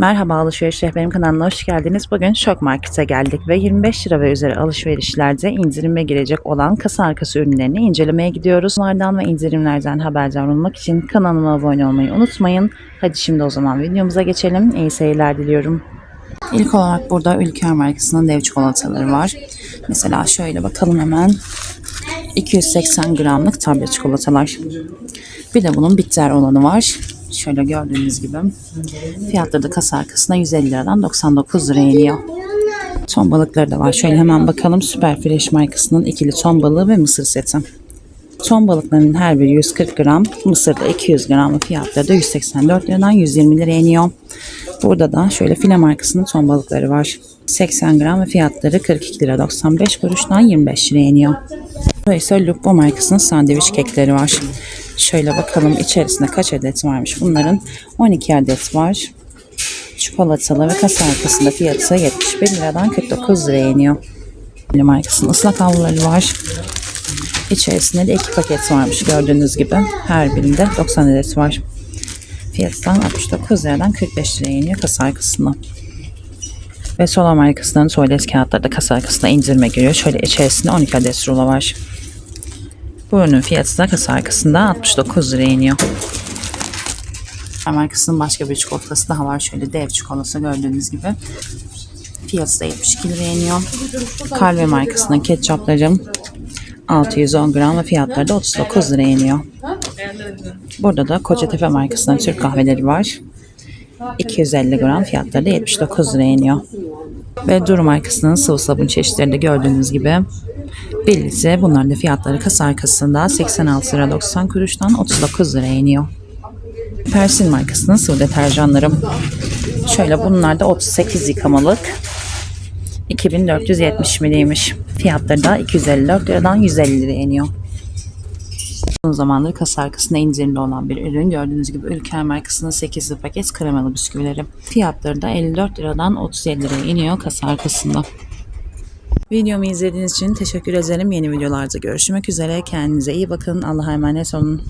Merhaba Alışveriş Rehberim kanalına hoş geldiniz. Bugün Şok Market'e geldik ve 25 lira ve üzeri alışverişlerde indirime girecek olan kasa arkası ürünlerini incelemeye gidiyoruz. Bunlardan ve indirimlerden haberdar olmak için kanalıma abone olmayı unutmayın. Hadi şimdi o zaman videomuza geçelim. İyi seyirler diliyorum. İlk olarak burada Ülker markasının dev çikolataları var. Mesela şöyle bakalım hemen. 280 gramlık tablet çikolatalar. Bir de bunun bitter olanı var. Şöyle gördüğünüz gibi. Fiyatları da kasa arkasına 150 liradan 99 liraya iniyor. Ton balıkları da var. Şöyle hemen bakalım. Süper Fresh markasının ikili ton balığı ve mısır seti. Ton balıklarının her biri 140 gram, mısırda 200 gram fiyatları da 184 liradan 120 liraya iniyor. Burada da şöyle file markasının ton balıkları var. 80 gram ve fiyatları 42 lira 95 kuruştan 25 liraya iniyor. Burada ise Lupo markasının sandviç kekleri var. Şöyle bakalım içerisinde kaç adet varmış. Bunların 12 adet var. Çikolatalı ve kasa arkasında fiyatı 71 liradan 49 liraya iniyor. Markasının ıslak havluları var. İçerisinde de iki paket varmış gördüğünüz gibi. Her birinde 90 adet var. Fiyatından 69 liradan 45 liraya iniyor kasa arkasında. Ve Sola markasının tuvalet kağıtları da kasa arkasında indirime giriyor. Şöyle içerisinde 12 adet rulo var. Bu ürünün fiyatı da kasa arkasında 69 liraya iniyor. Markasının başka bir çikolatası daha var. Şöyle dev çikolatası gördüğünüz gibi. Fiyatı da 72 liraya iniyor. Calve markasının ketçapları 610 gram ve fiyatları da 39 liraya iniyor. Burada da Kocatepe markasının Türk kahveleri var. 250 gram fiyatları da 79 liraya iniyor. Ve Duru markasının sıvı sabun çeşitleri de gördüğünüz gibi bir litre bunların da fiyatları kasa arkasında 86 lira 90 kuruştan 39 liraya iniyor. Persil markasının sıvı deterjanları. Şöyle bunlar da 38 yıkamalık. 2470 miliymiş. Fiyatları da 254 liradan 150 liraya iniyor. Uzun zamandır kasa arkasında indirimde olan bir ürün. Gördüğünüz gibi Ülker markasının 8'li paket kremalı bisküvileri. Fiyatları da 54 liradan 37 liraya iniyor kasa arkasında. Videomu izlediğiniz için teşekkür ederim. Yeni videolarda görüşmek üzere. Kendinize iyi bakın. Allah'a emanet olun.